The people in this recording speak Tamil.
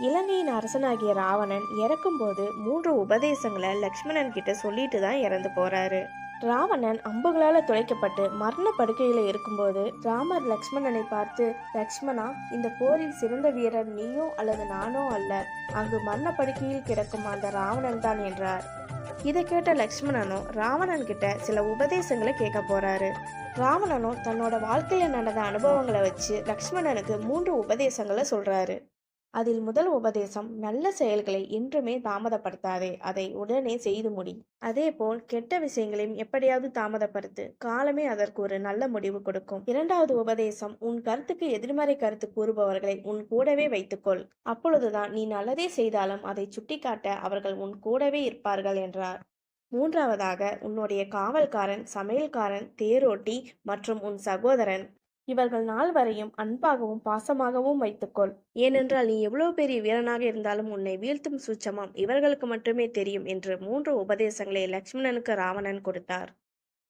இலங்கையின் அரசனாகிய ராவணன் இறக்கும்போது மூன்று உபதேசங்களை லக்ஷ்மணன் கிட்ட சொல்லிட்டு தான் இறந்து போறாரு. ராவணன் அம்புகளால துளைக்கப்பட்டு மரண படுக்கையில இருக்கும்போது ராமர் லக்ஷ்மணனை பார்த்து லக்ஷ்மணா இந்த போரில் சிறந்த வீரர் நீயோ அல்லது நானோ அல்ல. அங்கு மரண படுக்கையில் கிடக்கும் அந்த ராவணன் தான் என்றார். இதை கேட்ட லக்ஷ்மணனும் ராவணன் கிட்ட சில உபதேசங்களை கேட்க போறாரு. ராவணனும் தன்னோட வாழ்க்கையில நடந்த அனுபவங்களை வச்சு லக்ஷ்மணனுக்கு மூன்று உபதேசங்களை சொல்றாரு. அதில் முதல் உபதேசம் நல்ல செயல்களை என்றுமே தாமதப்படுத்தாதே அதை உடனே செய்து முடி. அதே போல் கெட்ட விஷயங்களையும் எப்படியாவது தாமதப்படுத்து காலமே அதற்கு ஒரு நல்ல முடிவு கொடுக்கும். இரண்டாவது உபதேசம் உன் கருத்துக்கு எதிர்மறை கருத்து கூறுபவர்களை உன் கூடவே வைத்துக்கொள். அப்பொழுதுதான் நீ நல்லதே செய்தாலும் அதை சுட்டிக்காட்ட அவர்கள் உன் கூடவே இருப்பார்கள் என்றார். மூன்றாவதாக உன்னுடைய காவல்காரன் சமையல்காரன் தேரோட்டி மற்றும் உன் சகோதரன் இவர்கள் நாள் வரையும் அன்பாகவும் பாசமாகவும் வைத்துக்கொள். ஏனென்றால் நீ எவ்வளவு பெரிய வீரனாக இருந்தாலும் உன்னை வீழ்த்தும் சூட்சமம் இவர்களுக்கு மட்டுமே தெரியும் என்று மூன்று உபதேசங்களை லக்ஷ்மணனுக்கு ராவணன் கொடுத்தார்.